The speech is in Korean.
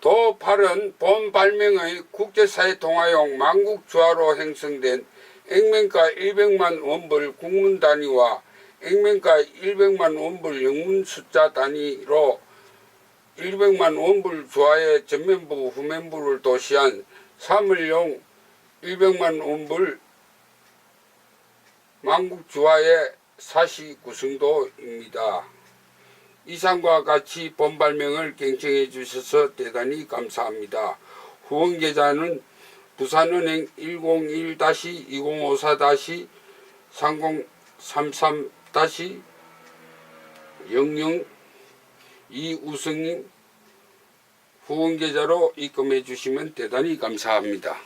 도 8은 본 발명의 국제사회 통화용 만국주화로 형성된 액면가 100만 원불 국문 단위와 액면가 100만 원불 영문 숫자 단위로 100만 원불 주화의 전면부 후면부를 도시한 사물용 100만 원불 만국주화의 사시 구성도입니다. 이상과 같이 본 발명을 경청해 주셔서 대단히 감사합니다. 후원 계좌는 부산은행 101-2024-3033-00 이우승님 후원 계좌로 입금해 주시면 대단히 감사합니다.